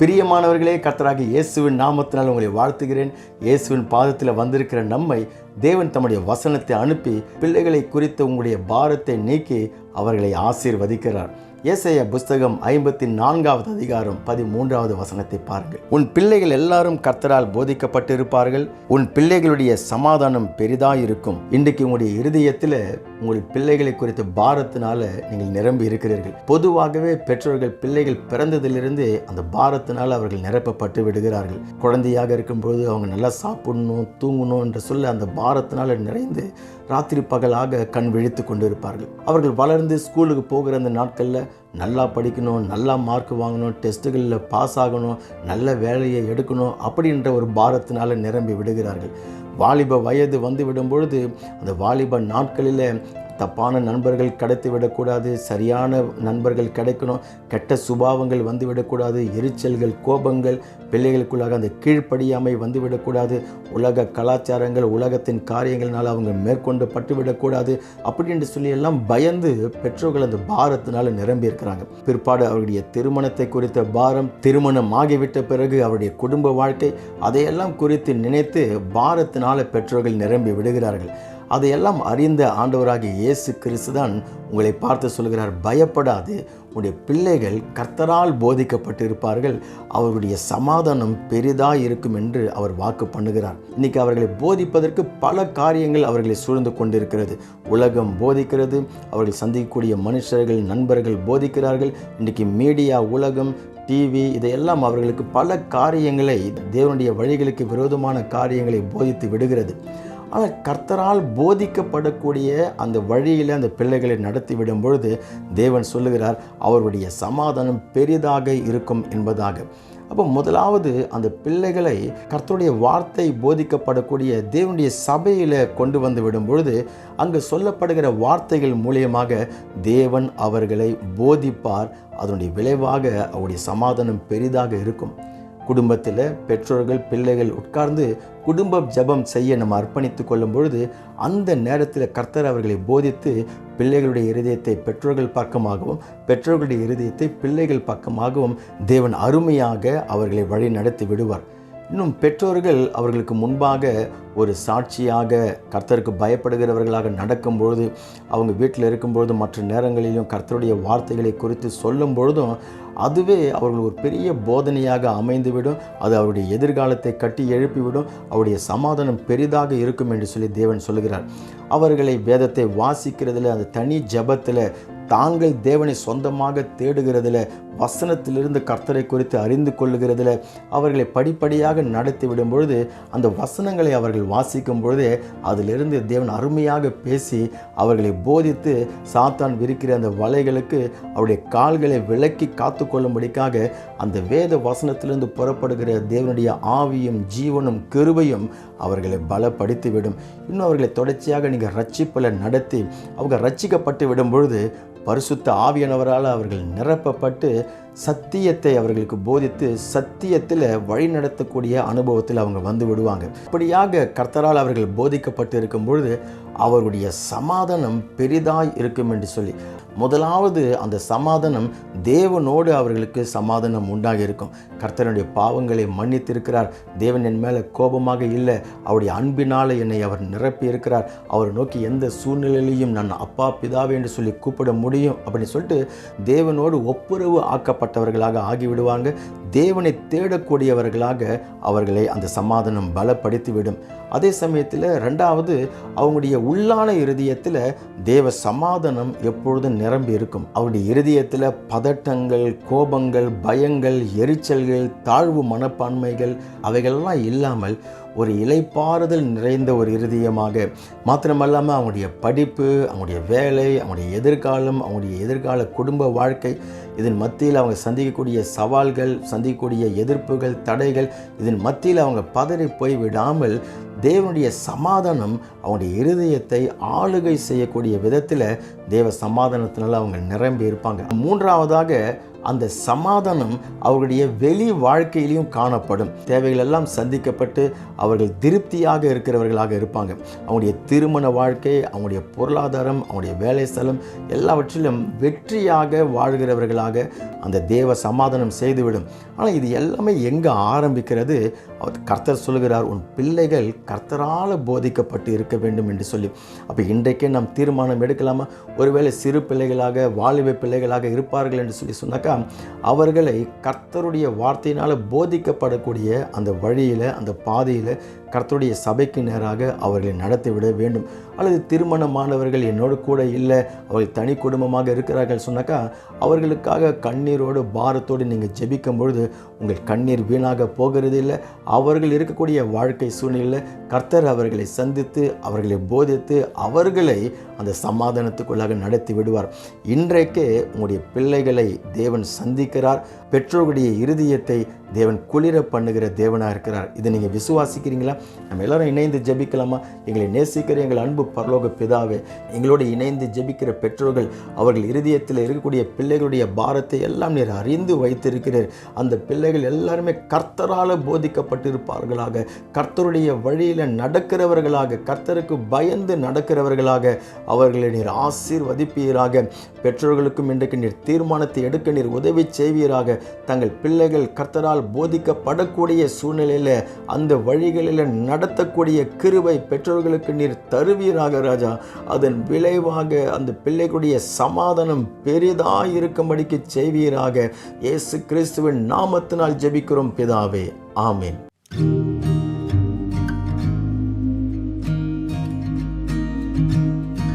பிரியமானவர்களே கர்த்தராக இயேசுவின் நாமத்தினால் உங்களை வாழ்த்துகிறேன். இயேசுவின் பாதத்தில் வந்திருக்கிற நம்மை தேவன் தம்முடைய வசனத்தை அனுப்பி பிள்ளைகளை குறித்து உங்களுடைய பாரத்தை நீக்கி அவர்களை ஆசீர்வதிக்கிறார். ஏசைய புஸ்தகம் ஐம்பத்தி நான்காவது அதிகாரம் பதிமூன்றாவது வசனத்தை பாருங்கள். உன் பிள்ளைகள் எல்லாரும் கர்த்தரால் போதிக்கப்பட்டிருப்பார்கள். உன் பிள்ளைகளுடைய சமாதானம் பெரிதாயிருக்கும். இன்றைக்கு உங்களுடைய இருதயத்தில் உங்கள் பிள்ளைகளை குறித்த பாரத்தினால நீங்கள் நிரம்பி இருக்கிறீர்கள். பொதுவாகவே பெற்றோர்கள் பிள்ளைகள் பிறந்ததிலிருந்து அந்த பாரத்தினால் அவர்கள் நிரப்பப்பட்டு விடுகிறார்கள். குழந்தையாக இருக்கும்போது அவங்க நல்லா சாப்பிடணும் தூங்கணும் என்று சொல்ல அந்த பாரத்தினால் நிறைந்து ராத்திரி பகலாக கண் விழித்து கொண்டிருப்பார்கள். அவர்கள் வளர்ந்து ஸ்கூலுக்கு போகிற அந்த நாட்களில் நல்லா படிக்கணும் நல்லா மார்க் வாங்கணும் டெஸ்ட்டுகளில் பாஸ் ஆகணும் நல்ல வேலையை எடுக்கணும் அப்படின்ற ஒரு பாரத்தினால் நிரம்பி விடுகிறார்கள். வாலிப வயது வந்து விடும் பொழுது அந்த வாலிப நாட்களில் தப்பான நண்பர்கள் கிடைத்து விடக்கூடாது சரியான நண்பர்கள் கிடைக்கணும் கெட்ட சுபாவங்கள் வந்து விடக்கூடாது எரிச்சல்கள் கோபங்கள் பிள்ளைகளுக்குள்ளாக அந்த கீழ்ப்படியாமை வந்து விடக்கூடாது உலக கலாச்சாரங்கள் உலகத்தின் காரியங்கள்னால் அவங்க மேற்கொண்டு பட்டுவிடக்கூடாது அப்படின்னு சொல்லி எல்லாம் பயந்து பெற்றோர்கள் அந்த பாரத்தினால் நிரம்பியிருக்கிறாங்க பிற்பாடு அவருடைய திருமணத்தை குறித்த பாரம் திருமணம் ஆகிவிட்ட பிறகு அவருடைய குடும்ப வாழ்க்கை அதையெல்லாம் குறித்து நினைத்து பாரத்தினால் பெற்றோர்கள் நிரம்பி விடுகிறார்கள். அதையெல்லாம் அறிந்த ஆண்டவராகிய இயேசு கிறிஸ்து தான் உங்களை பார்த்து சொல்கிறார் பயப்படாது உடைய பிள்ளைகள் கர்த்தரால் போதிக்கப்பட்டிருப்பார்கள். அவருடைய சமாதானம் பெரிதாக இருக்கும் என்று அவர் வாக்கு பண்ணுகிறார். இன்னைக்கு அவர்களை போதிப்பதற்கு பல காரியங்கள் அவர்களை சூழ்ந்து கொண்டிருக்கிறது. உலகம் போதிக்கிறது அவர்கள் சந்திக்கக்கூடிய மனுஷர்கள் நண்பர்கள் போதிக்கிறார்கள். இன்னைக்கு மீடியா உலகம் டிவி இதையெல்லாம் அவர்களுக்கு பல காரியங்களை தேவனுடைய வழிகளுக்கு விரோதமான காரியங்களை போதித்து விடுகிறது. ஆனால் கர்த்தரால் போதிக்கப்படக்கூடிய அந்த வழியில் அந்த பிள்ளைகளை நடத்திவிடும் பொழுது தேவன் சொல்லுகிறார் அவருடைய சமாதானம் பெரிதாக இருக்கும் என்பதாக. அப்போ முதலாவது அந்த பிள்ளைகளை கர்த்தருடைய வார்த்தை போதிக்கப்படக்கூடிய தேவனுடைய சபையில் கொண்டு வந்து விடும் பொழுது அங்கு சொல்லப்படுகிற வார்த்தைகள் மூலியமாக தேவன் அவர்களை போதிப்பார். அதனுடைய விளைவாக அவருடைய சமாதானம் பெரிதாக இருக்கும். குடும்பத்தில் பெற்றோர்கள் பிள்ளைகள் உட்கார்ந்து குடும்ப ஜபம் செய்ய நம்ம அர்ப்பணித்து கொள்ளும் பொழுது அந்த நேரத்தில் கர்த்தர் அவர்களை போதித்து பிள்ளைகளுடைய இருதயத்தை பெற்றோர்கள் பக்கமாகவும் பெற்றோர்களுடைய இருதயத்தை பிள்ளைகள் பக்கமாகவும் தேவன் அருமையாக அவர்களை வழி நடத்தி விடுவார். இன்னும் பெற்றோர்கள் அவர்களுக்கு முன்பாக ஒரு சாட்சியாக கர்த்தருக்கு பயப்படுகிறவர்களாக நடக்கும்பொழுது அவங்க வீட்டில் இருக்கும்பொழுது மற்ற நேரங்களிலும் கர்த்தருடைய வார்த்தைகளை குறித்து சொல்லும் பொழுதும் அதுவே அவர்கள் ஒரு பெரிய போதனையாக அமைந்துவிடும். அது அவருடைய எதிர்காலத்தை கட்டி எழுப்பிவிடும். அவருடைய சமாதானம் பெரிதாக இருக்கும் என்று சொல்லி தேவன் சொல்லுகிறார். அவர்களை வேதத்தை வாசிக்கிறதுல அந்த தனி ஜபத்தில் தாங்கள் தேவனை சொந்தமாக தேடுகிறதில் வசனத்திலிருந்து கர்த்தரை குறித்து அறிந்து கொள்ளுகிறதில் அவர்களை படிப்படியாக நடத்தி விடும் பொழுது அந்த வசனங்களை அவர்கள் வாசிக்கும் பொழுதே அதிலிருந்து தேவன் அருமையாக பேசி அவர்களை போதித்து சாத்தான் விரிக்கிற அந்த வலைகளுக்கு அவருடைய கால்களை விலக்கி காத்து கொள்ளும்படிக்காக அந்த வேத வசனத்திலிருந்து புறப்படுகிற தேவனுடைய ஆவியும் ஜீவனும் கிருபையும் அவர்களை பலப்படுத்திவிடும். இன்னும் அவர்களை தொடர்ச்சியாக நீங்கள் ரட்சிப்பில் நடத்தி அவங்க ரட்சிக்கப்பட்டு விடும் பொழுது பரிசுத்த ஆவியானவரால் அவர்கள் நிரப்பப்பட்டு சத்தியத்தை அவர்களுக்கு போதித்து சத்தியத்தில் வழி நடத்தக்கூடிய அனுபவத்தில் அவங்க வந்து விடுவாங்க. இப்படியாக கர்த்தரால் அவர்கள் போதிக்கப்பட்டு இருக்கும் பொழுது அவருடைய சமாதானம் பெரிதாய் இருக்கும் என்று சொல்லி முதலாவது அந்த சமாதானம் தேவனோடு அவர்களுக்கு சமாதானம் உண்டாக இருக்கும் கர்த்தனுடைய பாவங்களை மன்னித்திருக்கிறார். தேவன் என் மேலே கோபமாக இல்லை. அவருடைய அன்பினால் என்னை அவர் நிரப்பி இருக்கிறார் அவர் நோக்கி எந்த சூழ்நிலையிலையும் நான் அப்பா பிதாவே என்று சொல்லி கூப்பிட முடியும். அப்படின்னு சொல்லிட்டு தேவனோடு ஒப்புரவு ஆக்கப்பட்டவர்களாக ஆகிவிடுவாங்க. தேவனை தேடக்கூடியவர்களாக அவர்களை அந்த சமாதானம் பலப்படுத்திவிடும். அதே சமயத்தில் ரெண்டாவது அவங்களுடைய உள்ளான இருதயத்தில் தேவ சமாதானம் எப்பொழுதும் நிரம்பி இருக்கும். அவருடைய இருதயத்தில் பதட்டங்கள் கோபங்கள் பயங்கள் எரிச்சல்கள் தாழ்வு மனப்பான்மைகள் அவைகளெல்லாம் இல்லாமல் ஒரு இலைப்பாறுதல் நிறைந்த ஒரு இருதயமாக மாத்திரமல்லாமல் அவங்களுடைய படிப்பு அவங்களுடைய வேலை அவங்களுடைய எதிர்காலம் அவங்களுடைய எதிர்கால குடும்ப வாழ்க்கை இதன் மத்தியில் அவங்க சந்திக்கக்கூடிய சவால்கள் சந்திக்கக்கூடிய எதிர்ப்புகள் தடைகள் இதன் மத்தியில் அவங்க பதறி போய் விடாமல் தேவனுடைய சமாதானம் அவங்களுடைய இருதயத்தை ஆளுகை செய்யக்கூடிய விதத்தில் தேவ சமாதானத்தினால அவங்க நிரம்பி இருப்பாங்க. மூன்றாவதாக அந்த சமாதானம் அவர்களுடைய வெளி வாழ்க்கையிலையும் காணப்படும். தேவைகள் எல்லாம் சந்திக்கப்பட்டு அவர்கள் திருப்தியாக இருக்கிறவர்களாக இருப்பாங்க. அவங்களுடைய திருமண வாழ்க்கை அவங்களுடைய பொருளாதாரம் அவங்களுடைய வேலை ஸ்தலம் எல்லாவற்றிலும் வெற்றியாக வாழ்கிறவர்களாக அந்த தேவ சமாதானம் செய்துவிடும். ஆனால் இது எல்லாமே எங்கே ஆரம்பிக்கிறது? அவர் கர்த்தர் சொல்கிறார் உன் பிள்ளைகள் கர்த்தரால் போதிக்கப்பட்டு இருக்க வேண்டும் என்று சொல்லி. அப்போ இன்றைக்கே நாம் தீர்மானம் எடுக்கலாமா? ஒருவேளை சிறு பிள்ளைகளாக வாலிப பிள்ளைகளாக இருப்பார்கள் என்று சொல்லி சொன்னாக்கா அவர்களை கர்த்தருடைய வார்த்தையினால் போதிக்கப்படக்கூடிய அந்த வழியில் அந்த பாதையில் கர்த்தருடைய சபைக்கு நேராக அவர்களை நடத்திவிட வேண்டும். அல்லது திருமணமானவர்கள் என்னோடு கூட இல்லை அவர்கள் தனி குடும்பமாக இருக்கிறார்கள் சொன்னாக்கா அவர்களுக்காக கண்ணீரோடு பாரத்தோடு நீங்கள் ஜெபிக்கும் பொழுது உங்கள் கண்ணீர் வீணாக போகிறது இல்லை அவர்கள் இருக்கக்கூடிய வாழ்க்கை சூழ்நிலையில் கர்த்தர் அவர்களை சந்தித்து அவர்களை போதித்து அவர்களை அந்த சமாதானத்துக்குள்ளாக நடத்தி விடுவார். இன்றைக்கே உங்களுடைய பிள்ளைகளை தேவன் சந்திக்கிறார். பெற்றோருடைய இருதயத்தை தேவன் குளிர பண்ணுகிற தேவனாக இருக்கிறார் இதை நீங்கள் விசுவாசிக்கிறீங்களா? நம்ம எல்லாரும் இணைந்து ஜெபிக்கலாமா? எங்களை நேசிக்கிற எங்கள் அன்பு பரலோக பிதாவே எங்களோடு இணைந்து ஜெபிக்கிற பெற்றோர்கள் அவர்கள் இருதயத்தில் இருக்கக்கூடிய பிள்ளைகளுடைய பாரத்தை எல்லாம் நீர் அறிந்து வைத்திருக்கிறீர். அந்த பிள்ளைகள் எல்லாருமே கர்த்தரால் போதிக்கப்பட்டிருப்பார்களாக. கர்த்தருடைய வழியில் நடக்கிறவர்களாக கர்த்தருக்கு பயந்து நடக்கிறவர்களாக அவர்களை நீர் ஆசீர்வதிப்பீராக. பெற்றோர்களுக்கும் இன்றைக்கு நீர் தீர்மானத்தை எடுக்க நீர் உதவி செய்வீராக. தங்கள் பிள்ளைகள் கர்த்தரால் போதிக்கப்படக்கூடிய சூழ்நிலையில் அந்த வழிகளில் நடத்தக்கூடிய கிருவை பெற்றோர்களுக்கு நீர் தருவீராக ராஜா. அதன் விளைவாக அந்த பிள்ளைகளுடைய சமாதானம் பெரிதாக இருக்கும்படிக்கு செய்வீராக. இயேசு கிறிஸ்துவின் நாமத்தினால் ஜெபிக்கிறோம் பிதாவே. ஆமேன்.